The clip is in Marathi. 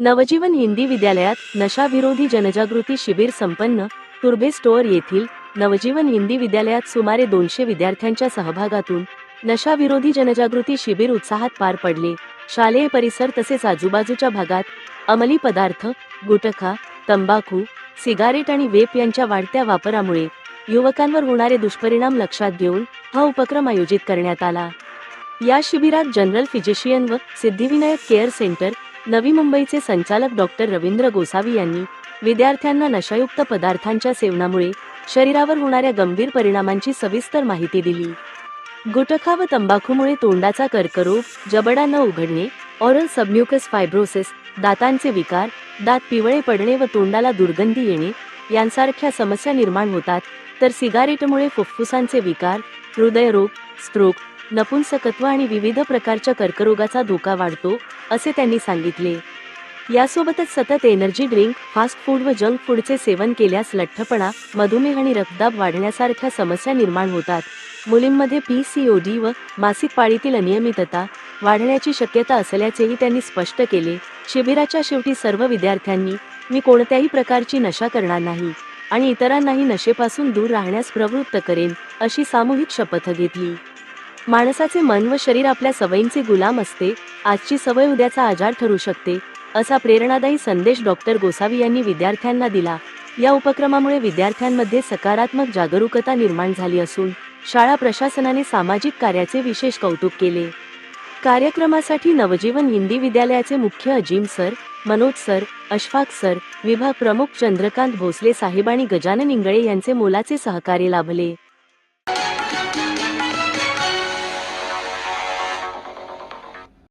नवजीवन हिंदी विद्यालयात नशाविरोधी जनजागृती शिबिर संपन्न तुर्बे स्टोअर येथील नवजीवन हिंदी विद्यालयात सुमारे दोनशे विद्यार्थ्यांच्या सहभागातून नशाविरोधी जनजागृती शिबिर उत्साहात पार पडले. शालेय परिसर तसेच आजूबाजूच्या भागात अंमली पदार्थ गुटखा तंबाखू सिगारेट आणि वेप यांच्या वाढत्या वापरामुळे युवकांवर होणारे दुष्परिणाम लक्षात घेऊन हा उपक्रम आयोजित करण्यात आला. या शिबिरात जनरल फिजिशियन व सिद्धिविनायक केअर सेंटर नवी मुंबईचे संचालक डॉक्टर रवींद्र गोसावी यांनी विद्यार्थ्यांना नशायुक्त पदार्थांच्या सेवनामुळे शरीरावर होणाऱ्या गंभीर परिणामांची सविस्तर माहिती दिली. गुटखा व तंबाखूमुळे तोंडाचा कर्करोग जबडा न उघडणे ऑरल सबम्युकस फायब्रोसिस दातांचे विकार दात पिवळे पडणे व तोंडाला दुर्गंधी येणे यांसारख्या समस्या निर्माण होतात तर सिगारेटमुळे फुफ्फुसांचे विकार हृदयरोग स्ट्रोक नपुंसकत्व आणि विविध प्रकारच्या कर्करोगाचा धोका वाढतो असे त्यांनी सांगितले. यासोबतच सतत एनर्जी ड्रिंक फास्ट फूड व जंक फूडचे सेवन केल्यास लठ्ठपणा मधुमेह आणि रक्तदाब वाढण्यासारख्या समस्या निर्माण होतात. मुलींमध्ये पी सी ओ डी व मासिक पाळीतील अनियमितता वाढण्याची शक्यता असल्याचेही त्यांनी स्पष्ट केले. शिबिराच्या शेवटी सर्व विद्यार्थ्यांनी मी कोणत्याही प्रकारची नशा करणार नाही आणि इतरांनाही नशेपासून दूर राहण्यास प्रवृत्त करेन अशी सामूहिक शपथ घेतली. माणसाचे मन व शरीर आपल्या सवयींचे गुलाम असते आजची सवय उद्याचा आजार ठरू शकते असा प्रेरणादायी संदेश डॉक्टर गोसावी यांनी विद्यार्थ्यांना दिला. या उपक्रमामुळे विद्यार्थ्यांमध्ये सकारात्मक जागरूकता निर्माण झाली असून शाळा प्रशासनाने सामाजिक कार्याचे विशेष कौतुक केले. कार्यक्रमासाठी नवजीवन हिंदी विद्यालयाचे मुख्य Azim sir Manoj sir Ashfaq sir विभाग प्रमुख चंद्रकांत भोसले साहेब आणि गजानन इंगळे यांचे मोलाचे सहकार्य लाभले.